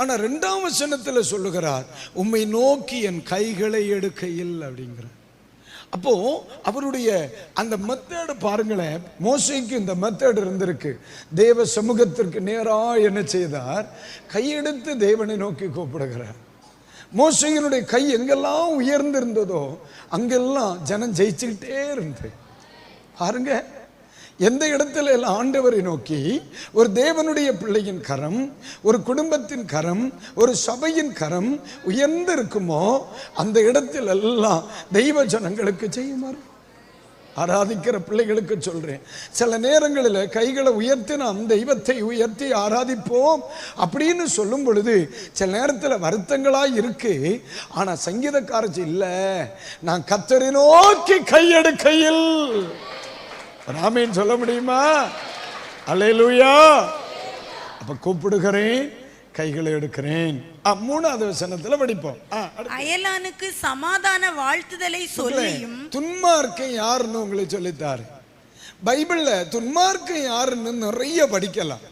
ஆனால் ரெண்டாம் வசனத்தில் சொல்லுகிறார் உம்மை நோக்கி என் கைகளை எடுக்கையில் அப்படிங்கிறார். அப்போ அவருடைய அந்த மெத்தேடு பாருங்களேன் மோசைக்கு இந்த மெத்தேடு இருந்திருக்கு. தேவ சமூகத்திற்கு நேரா என்ன செய்தார் கையெடுத்து தேவனை நோக்கி கூப்பிடுகிறார். மோசையினுடைய கை எங்கெல்லாம் உயர்ந்திருந்ததோ அங்கெல்லாம் ஜனம் ஜெயிச்சுக்கிட்டே இருந்து பாருங்க எந்த இடத்துல எல்லாம் ஆண்டவரை நோக்கி ஒரு தேவனுடைய பிள்ளையின் கரம் ஒரு குடும்பத்தின் கரம் ஒரு சபையின் கரம் உயர்ந்து இருக்குமோ அந்த இடத்தில் எல்லாம் தெய்வ ஜனங்களுக்கு செய்யுமாறு ஆராதிக்கிற பிள்ளைகளுக்கு சொல்கிறேன் சில நேரங்களில் கைகளை உயர்த்தி நாம் தெய்வத்தை உயர்த்தி ஆராதிப்போம் அப்படின்னு சொல்லும் பொழுது சில நேரத்தில் வருத்தங்களாக இருக்கு. ஆனால் சங்கீதக்காரச்சு இல்லை நான் கத்தரை நோக்கி கையெடுக்கையில் ராமேன் சொல்ல முடியுமா? அல்லேலூயா. அப்ப கூப்பிடுகிறேன் கைகளை எடுக்கிறேன். மூணாவது வசனத்துல படிப்போம். அயலானுக்கு சமாதான வாழ்த்துதலை சொல்லியும் துன்மார்க்கன் யாருன்னு உங்களுக்கு சொல்லித்தாரு. பைபிள்ல துன்மார்க்கன் யாருன்னு நிறைய படிக்கலாம்.